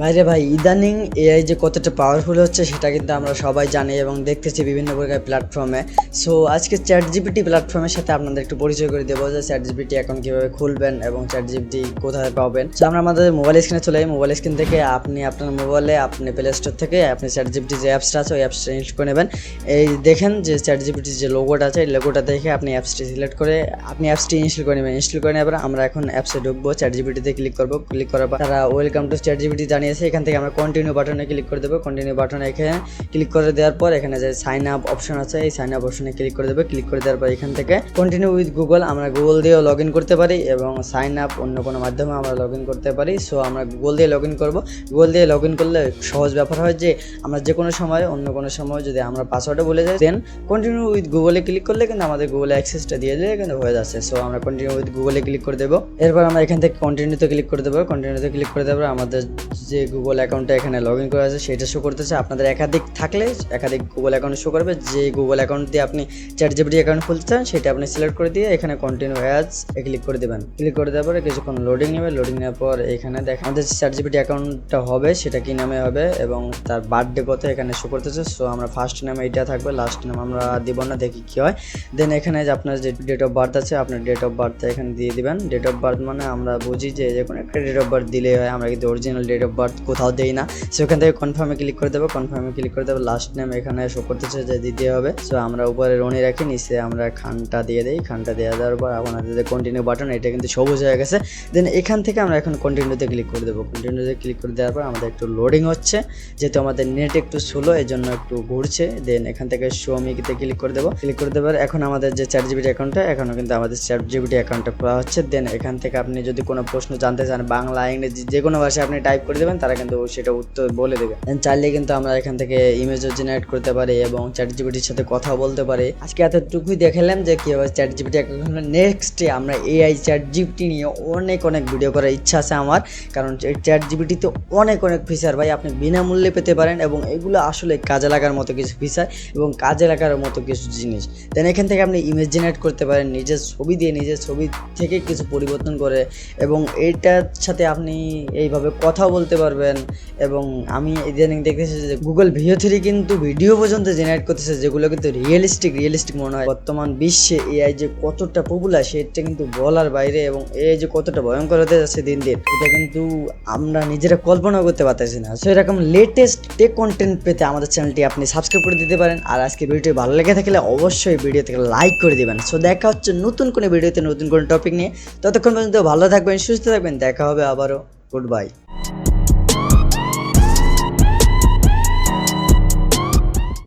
ভাইরে ভাই, ইদানিং এআই যে কতটা পাওয়ারফুল হচ্ছে সেটা কিন্তু আমরা সবাই জানি এবং দেখতেছি বিভিন্ন প্রকার প্ল্যাটফর্মে সো আজকে চ্যাট জিপিটি প্ল্যাটফর্মের সাথে আপনাদের একটু পরিচয় করে দেবো যে চ্যাট জিপিটি এখন কীভাবে খুলবেন এবং চ্যাট জিপিটি কোথায় পাবেন। সো আমরা আমাদের মোবাইল স্ক্রিনে চলে যাই। মোবাইল স্ক্রিন থেকে আপনি আপনার মোবাইলে আপনি প্লে স্টোর থেকে আপনি চ্যাট জিপিটি যে অ্যাপসটা আছে, ওই অ্যাপসটা ইনস্টল করে নেবেন। এই দেখেন যে চ্যাট জিপিটির যে লোগোটা আছে, এই লোগোটা দেখে আপনি অ্যাপসটি সিলেক্ট করে, আপনি অ্যাপসটি ইনস্টল করে নেবেন। ইনস্টল করে নেবার আমরা এখন অ্যাপসে ঢুকবো। চ্যাট জিপিটিতে ক্লিক করব। ক্লিক করার পর তারা ওয়েলকাম টু চ্যাট জিপিটি জানিয়েছে এখান থেকে আমরা কন্টিনিউ বাটনে ক্লিক করে দেবো। কন্টিনিউ বাটনে এখানে ক্লিক করে দেওয়ার পর এখানে যে সাইন আপ অপশন আছে, এই সাইন আপ অপশনে ক্লিক করে দেবে। ক্লিক করে দেওয়ার পর এখান থেকে কন্টিনিউ উইথ গুগল আমরা গুগল দিয়েও লগ করতে পারি এবং সাইন আপ অন্য কোনো মাধ্যমে আমরা লগ করতে পারি। সো আমরা গুগল দিয়ে লগ ইন করব। গুগল দিয়ে লগ করলে সহজ ব্যাপার হয় যে, আমরা যে কোনো সময়, অন্য কোনো সময় যদি আমরা পাসওয়ার্ডে বলে যাই দেন কন্টিনিউ উইথ গুগলে ক্লিক করলে কিন্তু আমাদের গুগলে অ্যাক্সেসটা দিয়ে দিলে কিন্তু হয়ে যাচ্ছে। সো আমরা কন্টিনিউ উইথ গুগলে ক্লিক করে দেবো। এরপর আমরা এখান থেকে কন্টিনিউতে ক্লিক করে দেবো। কন্টিনিউতে ক্লিক করে দেবো আমাদের গুগল অ্যাকাউন্টটা এখানে লগ ইন করা আছে, সেটা শো করতেছে। আপনাদের একাধিক থাকলে একাধিক গুগল অ্যাকাউন্ট শো করবে। যে গুগল অ্যাকাউন্ট দিয়ে আপনি চ্যাট জিপিটি অ্যাকাউন্ট খুলতে চান, সেটা আপনি সিলেক্ট করে দিয়ে এখানে কন্টিনিউ অ্যাজ এ ক্লিক করে দেবেন। ক্লিক করে দেওয়ার পরে কিছুক্ষণ লোডিং নেবে। লোডিং নেওয়ার পর এখানে দেখ আমাদের চ্যাট জিপিটি অ্যাকাউন্টটা হবে, সেটা কি নামে হবে এবং তার বার্থডে কত এখানে শো করতেছে। সো আমরা ফার্স্ট নামে এটা থাকবে লাস্ট নাম আমরা দিব না, দেখি কি হয়। দেন এখানে যে আপনার যে ডেট অফ বার্থ আছে আপনার ডেট অফ বার্থ এখানে দিয়ে দিবেন। ডেট অফ বার্থ মানে আমরা বুঝি যে যে কোনো একটা ডেট অফ বার্থ দিলেই হয়, আমরা কিন্তু অরিজিনাল ডেট অফ বার্থ কোথাও দেই না। সো এখান থেকে কনফার্মে ক্লিক করে দেবো কনফার্মে ক্লিক করে দেবো লাস্ট নেম এখানে শো করতেছে যে দিতে হবে। সো আমরা উপরে রনি রাখি, নিচে আমরা খানটা দিয়ে দিই, খানটা দিয়ে দেওয়ার পর আপনাদের কন্টিনিউ বাটন এটা কিন্তু সবুজ হয়ে গেছে। দেন এখান থেকে আমরা এখন কন্টিনিউতে ক্লিক করে দেবো। কন্টিনিউতে ক্লিক করে দেওয়ার পর আমাদের একটু লোডিং হচ্ছে, যেহেতু আমাদের নেট একটু স্লো এই জন্য একটু ঘুরছে। দেন এখান থেকে শোমিতে ক্লিক করে দেবো। ক্লিক করে দেবার এখন আমাদের যে চ্যাট জিবিটি অ্যাকাউন্টটা এখনও কিন্তু আমাদের চ্যাট জিবিটি অ্যাকাউন্টটা খোলা হচ্ছে। দেন এখান থেকে আপনি যদি কোনো প্রশ্ন জানতে চান, বাংলা, ইংরেজি যে কোনো ভাষায় আপনি টাইপ করে দেবেন তারা কিন্তু সেটা উত্তর বলে দেবে। চাইলে কিন্তু আমরা এখান থেকে ইমেজও জেনারেট করতে পারি এবং চ্যাট জিবিটির সাথে কথা বলতে পারি। আজকে এতটুকুই দেখালাম যে কীভাবে চ্যাট অ্যাকাউন্ট নেক্সটে আমরা এআই চ্যাট জিবিটি নিয়ে অনেক অনেক ভিডিও করার ইচ্ছা আছে আমার। কারণ চ্যাট জিবিটিতে অনেক অনেক ফিচার ভাই, আপনি বিনামূল্যে পেতে পারেন এবং এগুলো আসলে কাজে লাগার মতো কিছু ফিচার এবং কাজে লাগার মতো কিছু জিনিস। দেন এখান থেকে আপনি ইমেজ জেনারেট করতে পারেন, নিজের ছবি দিয়ে, নিজের ছবি থেকে কিছু পরিবর্তন করে এবং এটার সাথে আপনি এইভাবে কথা বলতে পারবেন। এবং আমি ইদানিং দেখতেছি যে গুগল ভিও থ্রি কিন্তু ভিডিও পর্যন্ত জেনারেট করতেছে, যেগুলো কিন্তু রিয়েলিস্টিক রিয়েলিস্টিক মনে হয়। বর্তমান বিশ্বে এআই যে কতটা পপুলার সেটা কিন্তু বলার বাইরে এবং এআই যে কতটা ভয়ঙ্কর হতে যাচ্ছে দিন দিন, এটা কিন্তু আমরা নিজেরা কল্পনা করতে পারতেছি না। সো এরকম লেটেস্ট টেক কন্টেন্ট পেতে আমাদের চ্যানেলটি আপনি সাবস্ক্রাইব করে দিতে পারেন। আর আজকে ভিডিওটি ভালো লেগে থাকলে অবশ্যই ভিডিও থেকে লাইক করে দিবেন। সো দেখা হচ্ছে নতুন কোনো ভিডিওতে নতুন কোনো টপিক নিয়ে। ততক্ষণ পর্যন্ত ভালো থাকবেন, সুস্থ থাকবেন, দেখা হবে আবারও। Good bye